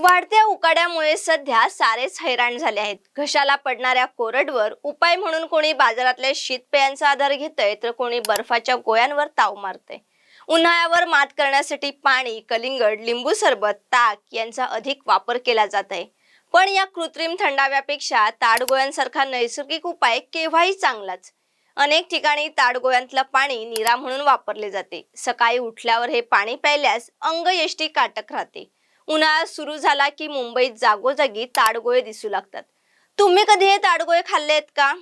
वाढत्या उकाड्यामुळे सध्या सारेच हैराण झाले आहेत. घशाला पडणाऱ्या कोरडवर उपाय म्हणून कोणी बाजारातल्या शीतपेयांचा आधार घेतय तर कोणी बर्फाच्या गोळ्यांवर ताव मारतय. उन्हाळ्यावर मात करण्यासाठी पाणी कलिंगड लिंबू सरबत ताक यांचा अधिक वापर केला जात आहे पण या कृत्रिम थंडाव्यापेक्षा ताडगोळ्यांसारखा नैसर्गिक उपाय केव्हाही चांगलाच. अनेक ठिकाणी ताडगोळ्यांतलं पाणी निरा म्हणून वापरले जाते. सकाळी उठल्यावर हे पाणी प्यायल्यास अंगयष्टी काटक राहते. उन्हाळा सुरू झाला की मुंबईत जागोजागी ताडगोळे दिसू लागतात. तुम्ही कधी हे ताडगोळे खाल्लेत का?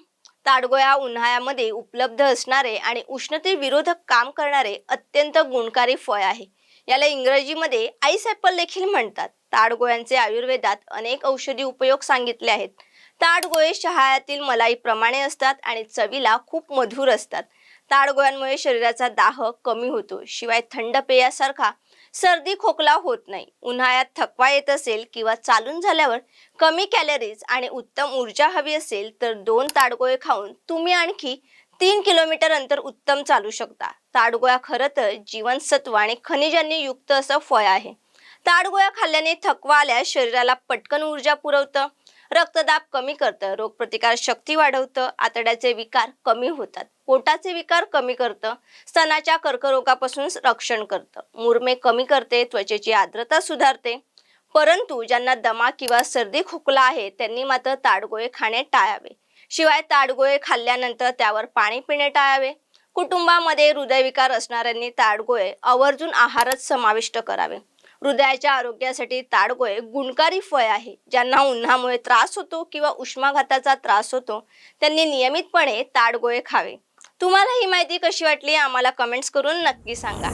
ताडगोळे हा उन्हाळ्यामध्ये उपलब्ध असणारे आणि उष्णतेविरोधक काम करणारे अत्यंत गुणकारी फळ आहे. याला इंग्रजीमध्ये आईस ॲपल देखील म्हणतात. ताडगोळ्यांचे आयुर्वेदात अनेक औषधी उपयोग सांगितले आहेत. ताडगोळे शहाळ्यातील मलाईप्रमाणे असतात आणि चवीला खूप मधुर असतात. ताडगोळ्यांमुळे शरीराचा दाह कमी होतो. शिवाय थंड पेयासारखा सर्दी खोकला होत नाही. उन्हाळ्यात थकवा येत असेल किंवा चालून झाल्यावर कमी कॅलरीज आणि उत्तम ऊर्जा हवी असेल तर दोन ताडगोळे खाऊन तुम्ही आणखी तीन किलोमीटर अंतर उत्तम चालू शकता. ताडगोळा खरं तर जीवनसत्व आणि खनिजांनी युक्त असं फळ आहे. ताडगोळ्या खाल्ल्याने थकवा आल्यास शरीराला पटकन ऊर्जा पुरवतं. रक्तदाब कमी करतं रोगप्रतिकार शक्ती वाढवतं आतड्याचे विकार कमी होतात. पोटाचे विकार कमी करतं स्तनाच्या कर्करोगापासून रक्षण करतं. मुरमे कमी करते त्वचेची आर्द्रता सुधारते. परंतु ज्यांना दमा किंवा सर्दी खोकला आहे त्यांनी मात्र ताडगोळे खाणे टाळावे. शिवाय ताडगोळे खाल्ल्यानंतर त्यावर पाणी पिणे टाळावे. कुटुंबामध्ये हृदयविकार असणाऱ्यांनी ताडगोळे आवर्जून आहारात समाविष्ट करावे. हृदयाच्या आरोग्यासाठी ताडगोळे गुणकारी फळ आहे. ज्यांना उन्हामुळे त्रास होतो किंवा उष्माघाताचा त्रास होतो त्यांनी नियमितपणे ताडगोळे खावे. तुम्हाला ही माहिती कशी वाटली? आम्हाला कमेंट्स करून नक्की सांगा.